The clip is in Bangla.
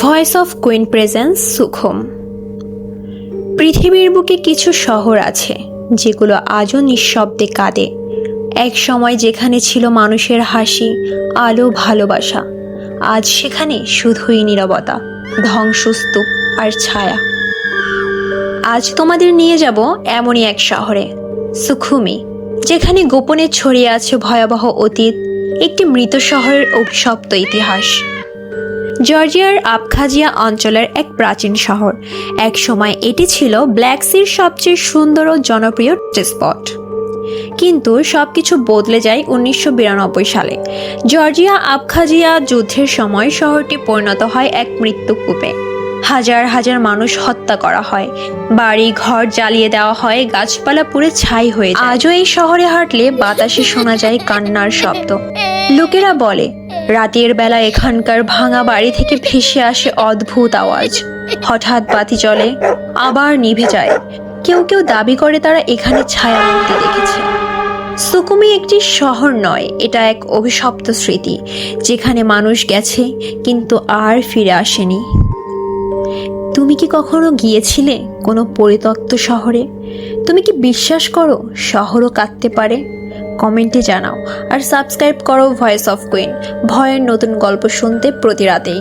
Voice of queen presents Sukham. পৃথিবীর বুকে কিছু শহর আছে, যেগুলো আজও নিঃশব্দে কাঁদে। এক সময় যেখানে ছিল মানুষের হাসি, আলো, ভালোবাসা, আজ সেখানে শুধুই নীরবতা, ধ্বংসস্তূপ আর ছায়া। আজ তোমাদের নিয়ে যাব এমনই এক শহরে, সুখুমি, যেখানে গোপনে ছড়িয়ে আছে ভয়াবহ অতীত, একটি মৃত শহরের অভিশপ্ত ইতিহাস। জর্জিয়ার আবখাজিয়া অঞ্চলের এক প্রাচীন শহর। এক সময় এটি ছিল ব্ল্যাক সির সবচেয়ে সুন্দর ও জনপ্রিয় স্পট। কিন্তু সবকিছু বদলে যায় উনিশশো বিরানব্বই সালে। জর্জিয়া আবখাজিয়া যুদ্ধের সময় শহরটি পরিণত হয় এক মৃত্যুকূপে হাজার হাজার মানুষ হত্যা করা হয়। বাড়ি, ঘর জ্বালিয়ে দেওয়া হয়, গাছপালা পুড়ে ছাই হয়ে আজও এই শহরে হাঁটলে বাতাসে শোনা যায় কান্নার শব্দ। লোকেরা বলে রাতের বেলা এখানকার ভাঙা বাড়ি থেকে ভেসে আসে অদ্ভুত আওয়াজ। হঠাৎ বাতি চলে আবার নিভে যায়। কেউ কেউ দাবি করে তারা এখানে ছায়া ছায়ামূর্তি দেখেছে। সুকুমি একটি শহর নয়, এটা এক অভিশপ্ত স্মৃতি, যেখানে মানুষ গেছে, কিন্তু আর ফিরে আসেনি। তুমি কি কখনো গিয়েছিলে কোনো পরিত্যক্ত শহরে? তুমি কি বিশ্বাস করো শহরও কাঁদতে পারে? কমেন্টে জানাও। আর সাবস্ক্রাইব করো ভয়েস অফ কুইন ভয়ের নতুন গল্প শুনতে প্রতি রাতেই।